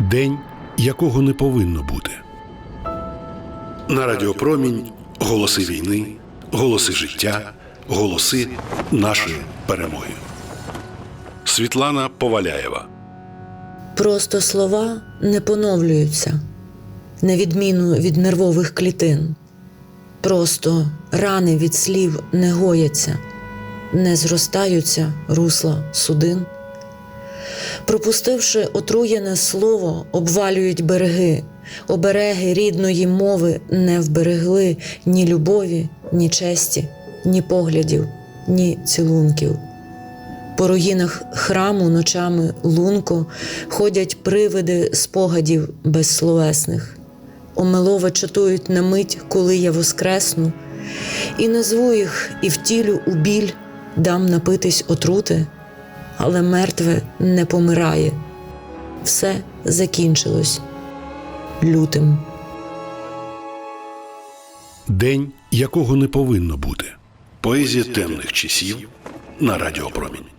День, якого не повинно бути. На Радіопромінь голоси війни, голоси життя, голоси нашої перемоги. Світлана Поваляєва. Просто слова не поновлюються, на відміну від нервових клітин. Просто рани від слів не гояться, не зростаються русла судин. Пропустивши отруєне слово, обвалюють береги, обереги рідної мови не вберегли ні любові, ні честі, ні поглядів, ні цілунків. По руїнах храму ночами лунко ходять привиди спогадів безсловесних. Омилове чатують на мить, коли я воскресну, і назву їх, і втілю у біль, дам напитись отрути, але мертве не помирає. Все закінчилось лютим. День, якого не повинно бути. Поезія темних часів на Радіопромінь.